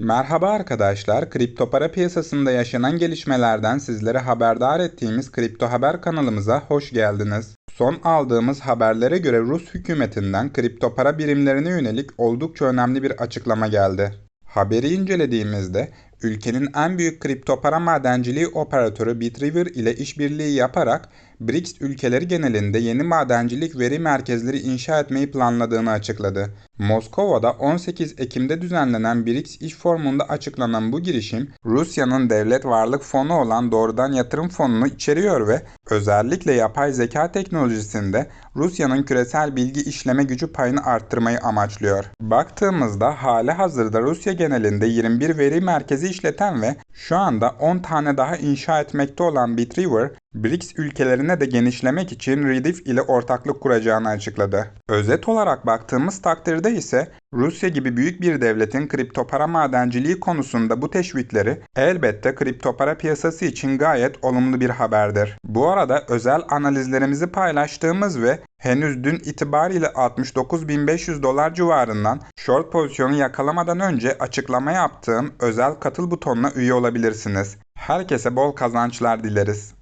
Merhaba arkadaşlar, kripto para piyasasında yaşanan gelişmelerden sizlere haberdar ettiğimiz Kripto Haber kanalımıza hoş geldiniz. Son aldığımız haberlere göre Rus hükümetinden kripto para birimlerine yönelik oldukça önemli bir açıklama geldi. Haberi incelediğimizde ülkenin en büyük kripto para madenciliği operatörü Bitriver ile işbirliği yaparak BRICS ülkeleri genelinde yeni madencilik veri merkezleri inşa etmeyi planladığını açıkladı. Moskova'da 18 Ekim'de düzenlenen BRICS iş formunda açıklanan bu girişim, Rusya'nın devlet varlık fonu olan doğrudan yatırım fonunu içeriyor ve özellikle yapay zeka teknolojisinde Rusya'nın küresel bilgi işleme gücü payını arttırmayı amaçlıyor. Baktığımızda hali hazırda Rusya genelinde 21 veri merkezi işleten ve şu anda 10 tane daha inşa etmekte olan Bitriver, BRICS ülkelerine de genişlemek için Rediff ile ortaklık kuracağını açıkladı. Özet olarak baktığımız takdirde ise Rusya gibi büyük bir devletin kripto para madenciliği konusunda bu teşvikleri elbette kripto para piyasası için gayet olumlu bir haberdir. Bu arada özel analizlerimizi paylaştığımız ve henüz dün itibariyle 69.500 dolar civarından short pozisyonu yakalamadan önce açıklama yaptığım özel katıl butonuna üye olabilirsiniz. Herkese bol kazançlar dileriz.